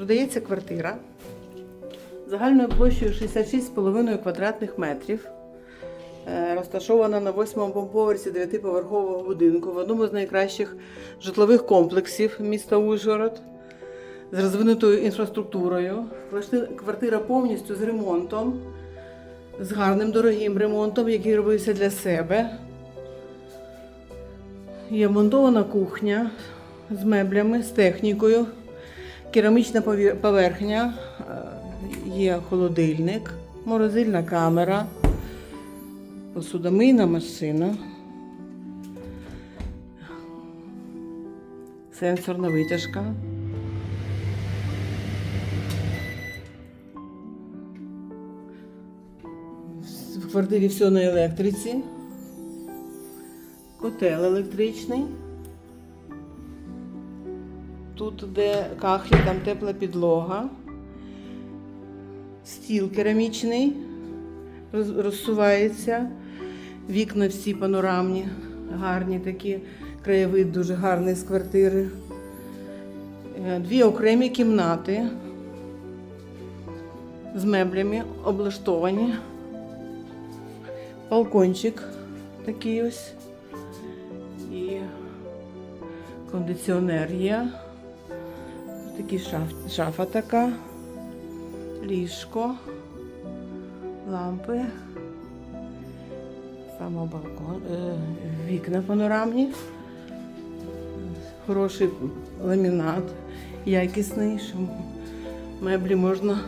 Продається квартира загальною площею 66,5 квадратних метрів. Е, Розташована на восьмому поверсі дев'ятиповерхового будинку в одному з найкращих житлових комплексів міста Ужгород з розвинутою інфраструктурою. Квартира повністю з ремонтом, з гарним дорогим ремонтом, який робився для себе. Є монтована кухня з меблями, з технікою, керамічна поверхня, е, є холодильник, морозильна камера, посудомийна машина, сенсорна витяжка. В квартирі все на електриці. Котел електричний. Тут, де кахлі, там тепла підлога. Стіл керамічний розсувається. Вікна всі панорамні, гарні такі. Краєвид дуже гарний з квартири. Е, Дві окремі кімнати з меблями облаштовані. Балкончик такий ось. І кондиціонер є. Такий шаф, шафа така, ліжко, лампи, саме балкон, е, вікна панорамні, хороший ламінат, якісний, що меблі можна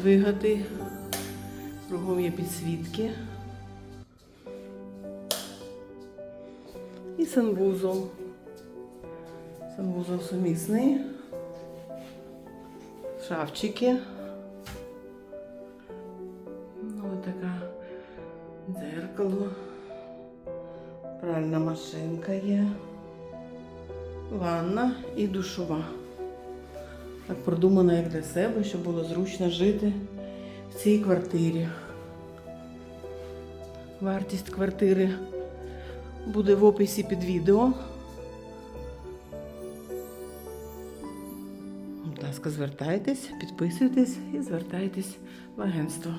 двигати. Кругом є підсвітки. І санвузол. Санвузол сумісний. Шафчики. Ну, ось така дзеркало. Пральна машинка є. Ванна і душова. Так продумано як для себе, щоб було зручно жити в цій квартирі. Вартість квартири буде в описі під відео. Ласка, звертайтесь, підписуйтесь і звертайтесь в агентство.